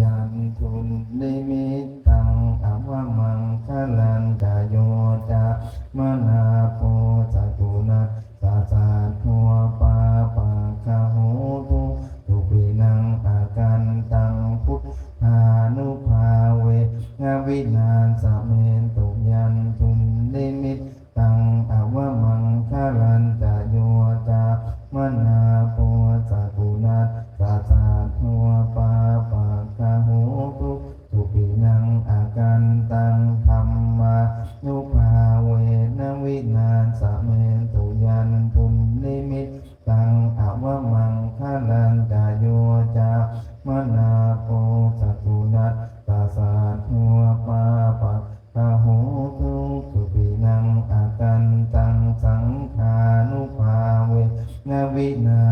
ยันทุนนิมิตตังอวมังคลันกายโยจะมนาโพจตุนะสาสาทัวปาปะคาโหตุตุปินังอากันตังพุทธานุภาเวงวินานสเมนตุยันทุ มนาโปจตุนะตาสาหัวปาปะตาหูทุสุปินังอากันตังสังขานุภาเว นวินา